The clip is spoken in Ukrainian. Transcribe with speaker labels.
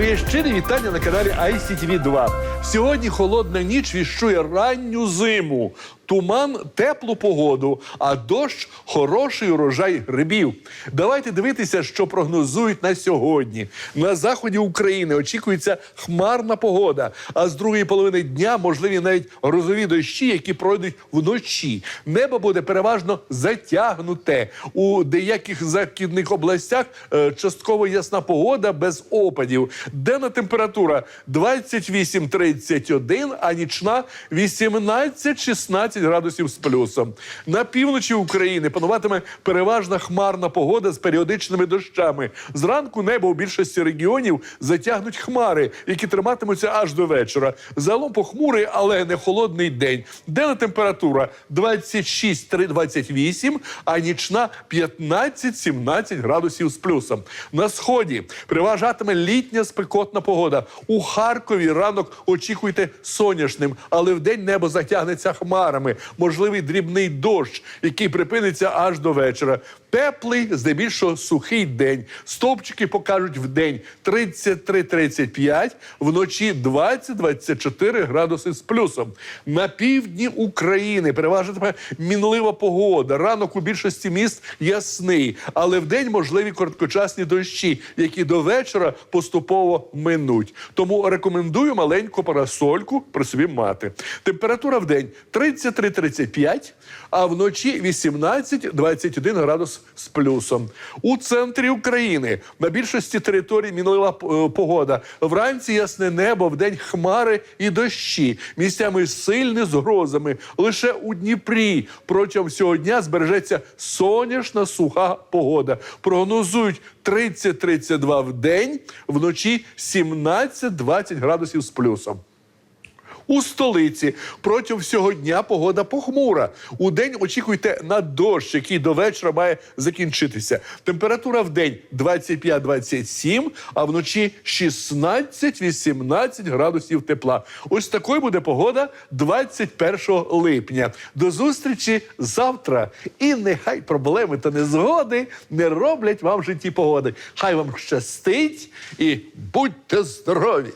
Speaker 1: Моє щире вітання на каналі ICTV 2. Сьогодні холодна ніч віщує ранню зиму. Туман теплу погоду, а дощ хороший урожай грибів. Давайте дивитися, що прогнозують на сьогодні. На заході України очікується хмарна погода, а з другої половини дня можливі навіть грозові дощі, які пройдуть вночі. Небо буде переважно затягнуте. У деяких західних областях е, частково ясна погода без опадів. Денна температура 28-31, а нічна 18-16 градусів з плюсом. На півночі України пануватиме переважна хмарна погода з періодичними дощами. Зранку небо у більшості регіонів затягнуть хмари, які триматимуться аж до вечора. Загалом похмурий, але не холодний день. Денна температура 26-28, а нічна 15-17 градусів з плюсом. На сході переважатиме літня спекотна погода. У Харкові ранок очікуйте сонячним, але вдень небо затягнеться хмарами. Можливий дрібний дощ, який припиниться аж до вечора. Теплий, здебільшого сухий день. Стовпчики покажуть в день 33-35, вночі 20-24 градуси з плюсом. На півдні України переважатиме мінлива погода. Ранок у більшості міст ясний, але вдень можливі короткочасні дощі, які до вечора поступово минуть. Тому рекомендую маленьку парасольку при собі мати. Температура в день 33-35, а вночі 18-21 градус з плюсом. У центрі України на більшості територій мінлива е, погода. Вранці ясне небо, вдень хмари і дощі. Місцями сильні з грозами. Лише у Дніпрі протягом всього дня збережеться сонячна суха погода. Прогнозують 30-32 в день, вночі 17-20 градусів з плюсом. У столиці протягом всього дня погода похмура. У день очікуйте на дощ, який до вечора має закінчитися. Температура в день 25-27, а вночі 16-18 градусів тепла. Ось такою буде погода 21 липня. До зустрічі завтра. І нехай проблеми та незгоди не роблять вам в житті погоди. Хай вам щастить і будьте здорові!